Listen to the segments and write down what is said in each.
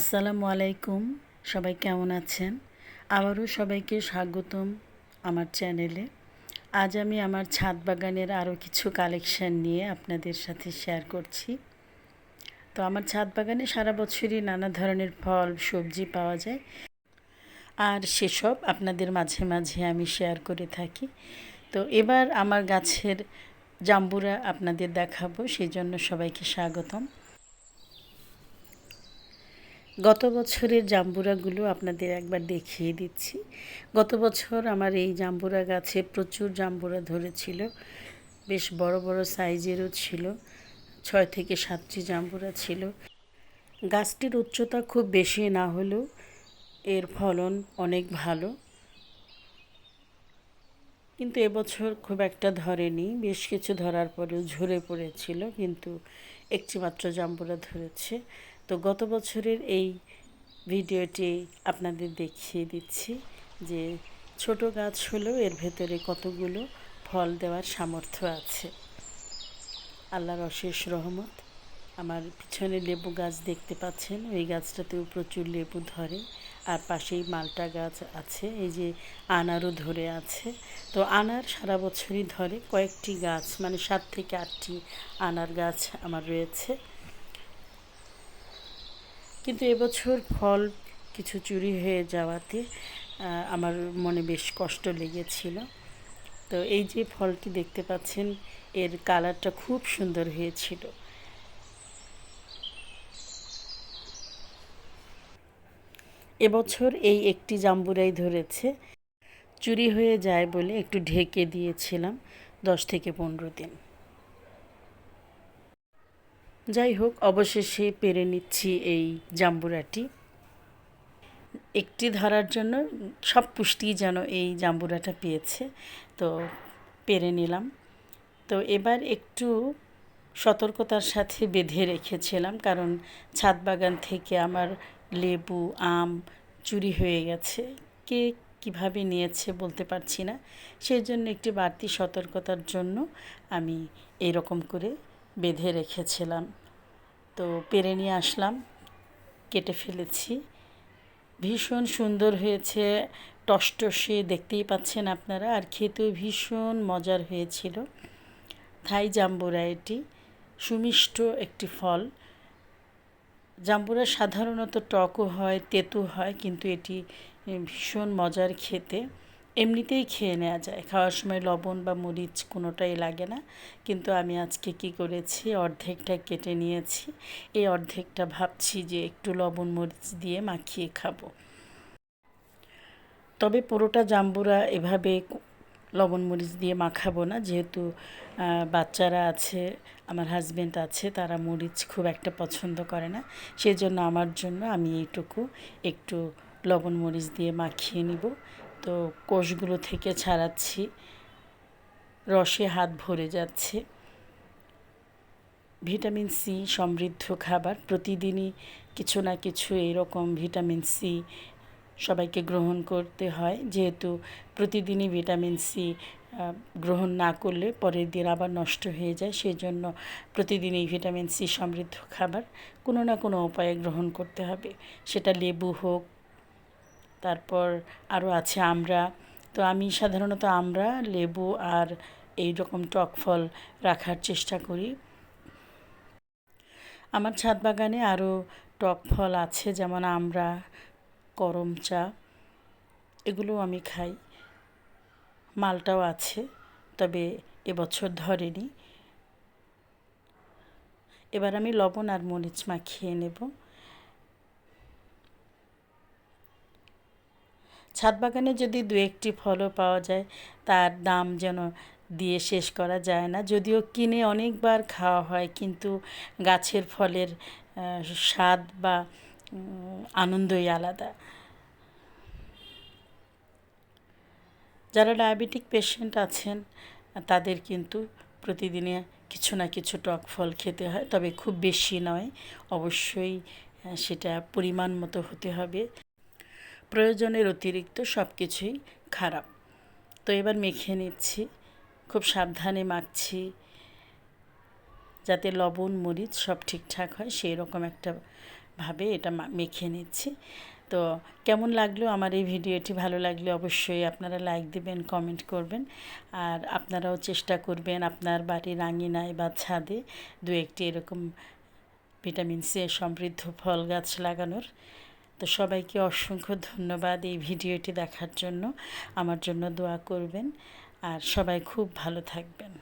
আসসালামু আলাইকুম। সবাই কেমন আছেন? আবারও সবাইকে স্বাগতম আমার চ্যানেলে। আজ আমি আমার ছাদ বাগানের আরও কিছু কালেকশান নিয়ে আপনাদের সাথে শেয়ার করছি। তো আমার ছাদ বাগানে সারা বছরই নানা ধরনের ফল, সবজি পাওয়া যায়। আর সেসব আপনাদের মাঝে মাঝে আমি শেয়ার করে থাকি। তো এবার আমার গাছের জাম্বুরা আপনাদের দেখাবো, সেই জন্য সবাইকে স্বাগতম। গত বছরের জাম্বুরাগুলো আপনাদের একবার দেখিয়ে দিচ্ছি। গত বছর আমার এই জাম্বুরা গাছে প্রচুর জাম্বুরা ধরেছিল। বেশ বড় বড় সাইজেরও ছিল। ছয় থেকে সাতটি জাম্বুরা ছিল। গাছটির উচ্চতা খুব বেশি না হলেও এর ফলন অনেক ভালো। কিন্তু এবছর খুব একটা ধরেনি। বেশ কিছু ধরার পরেও ঝরে পড়েছিল, কিন্তু একটি মাত্র জাম্বুরা ধরেছে। তো গত বছরের এই ভিডিওটি আপনাদের দেখিয়ে দিচ্ছি যে ছোট গাছ হলেও এর ভেতরে কতগুলো ফল দেওয়ার সামর্থ্য আছে। আল্লাহর অশেষ রহমত, আমার পিছনে লেবু গাছ দেখতে পাচ্ছেন, ওই গাছটাতেও প্রচুর লেবু ধরে, আর পাশেই মালটা গাছ আছে, এই যে আনারও ধরে আছে। তো আনার সারা বছরই ধরে কয়েকটি গাছ মানে সাত থেকে আটটি আনার গাছ আমার রয়েছে। কিন্তু এবছর ফল কিছু চুরি হয়ে যাওয়াতে আমার মনে বেশ কষ্ট লেগেছিল। তো এই যে ফলটি দেখতে পাচ্ছেন, এর কালারটা খুব সুন্দর হয়েছিল। এবছর এই একটি জাম্বুরাই ধরেছে। চুরি হয়ে যায় বলে একটু ঢেকে দিয়েছিলাম দশ থেকে পনেরো দিন। যাই হোক, অবশেষে পেরে নিচ্ছি এই জাম্বুরাটি। একটি ধরার জন্য সব পুষ্টি যেন এই জাম্বুরাটা পেয়েছে, তো পেরে নিলাম। তো এবার একটু সতর্কতার সাথে বেঁধে রেখেছিলাম, কারণ ছাদ বাগান থেকে আমার লেবু, আম চুরি হয়ে গেছে। কে কীভাবে নিয়েছে বলতে পারছি না। সেই জন্য একটি বাড়তি সতর্কতার জন্য আমি এরকম করে বেঁধে রেখেছিলাম। তো পেরে নিয়ে আসলাম, কেটে ফেলেছি। ভীষণ সুন্দর হয়েছে, টসটসে দেখতেই পাচ্ছেন আপনারা, আর খেতেও ভীষণ মজার হয়েছিল। থাই জাম্বুরা এটি, সুমিষ্ট একটি ফল। জাম্বুরা সাধারণত টকও হয়, তেতো হয়, কিন্তু এটি ভীষণ মজার খেতে। এমনিতেই খেয়ে নেওয়া যায়। খাওয়ার সময় লবণ বা মরিচ কোনোটাই লাগে না। কিন্তু আমি আজকে কি করেছি, অর্ধেকটা কেটে নিয়েছি। এই অর্ধেকটা ভাবছি যে একটু লবণ, মরিচ দিয়ে মাখিয়ে খাব। তবে পুরোটা জাম্বুরা এভাবে লবণ, মরিচ দিয়ে মাখাবো না। যেহেতু বাচ্চারা আছে, আমার হাজব্যান্ড আছে, তারা মরিচ খুব একটা পছন্দ করে না। সেই জন্য আমার জন্য আমি এইটুকু একটু লবণ, মরিচ দিয়ে মাখিয়ে নিব। তো কোষগুলো থেকে ছাড়াচ্ছি। রসে হাত ভরে যাচ্ছে। ভিটামিন সি সমৃদ্ধ খাবার। প্রতিদিনই কিছু না কিছু এরকম ভিটামিন সি সবাইকে গ্রহণ করতে হয়। যেহেতু প্রতিদিনই ভিটামিন সি গ্রহণ না করলে পরের দিন আবার নষ্ট হয়ে যায়। সেই জন্য প্রতিদিন এই ভিটামিন সি সমৃদ্ধ খাবার। কোনো না কোনো উপায়ে গ্রহণ করতে হবে। সেটা লেবু হোক তারপর আরও আছে আমরা। তো আমি সাধারণত আমরা, লেবু আর এই রকম টক ফল রাখার চেষ্টা করি। আমার ছাদ বাগানে আরও টক ফল আছে, যেমন আমরা, করম চা এগুলো আমি খাই। মালটাও আছে, তবে এবছর ধরেনি। এবার আমি লবণ আর মরিচ মাখিয়ে নেব। ছাদ বাগানে যদি দু একটি ফলও পাওয়া যায়, তার দাম যেন দিয়ে শেষ করা যায় না। যদিও কিনে অনেকবার খাওয়া হয়, কিন্তু গাছের ফলের স্বাদ বা আনন্দই আলাদা। যারা ডায়াবেটিক পেশেন্ট আছেন, তাদের কিন্তু প্রতিদিনে কিছু না কিছু টক ফল খেতে হয়, তবে খুব বেশি নয়। অবশ্যই সেটা পরিমাণ মতো হতে হবে। প্রয়োজনের অতিরিক্ত সব কিছুই খারাপ। তো এবার মেখে নিচ্ছি, খুব সাবধানে মাখছি, যাতে লবণ, মরিচ সব ঠিকঠাক হয় সেই রকম একটা ভাবে এটা মেখে নিচ্ছি। তো কেমন লাগল আমার এই ভিডিওটি? ভালো লাগলে অবশ্যই আপনারা লাইক দিবেন কমেন্ট করবেন, আর আপনারাও চেষ্টা করবেন আপনার বাড়ির আঙিনায় বা ছাদে দু একটি এরকম ভিটামিন সি সমৃদ্ধ ফল গাছ লাগানোর। তো সবাইকে অসংখ্য ধন্যবাদ এই ভিডিওটি দেখার জন্য। আমার জন্য দোয়া করবেন আর সবাই খুব ভালো থাকবেন।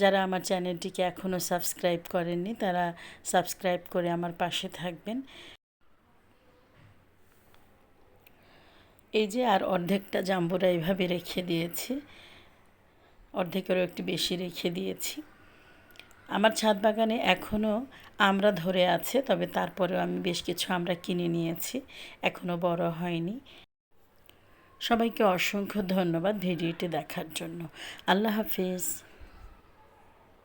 যারা আমার চ্যানেলটিকে এখনও সাবস্ক্রাইব করেননি, তারা সাবস্ক্রাইব করে আমার পাশে থাকবেন। এই যে আর অর্ধেকটা জাম্বুরা এইভাবে রেখে দিয়েছি, অর্ধেকেরও একটু বেশি রেখে দিয়েছি। আমার ছাদ বাগানে এখনও আমরা ধরে আছে, তবে তারপরেও আমি বেশ কিছু আমরা কিনে নিয়েছি, এখনও বড় হয়নি। সবাইকে অসংখ্য ধন্যবাদ ভিডিওটি দেখার জন্য। আল্লাহ হাফিজ।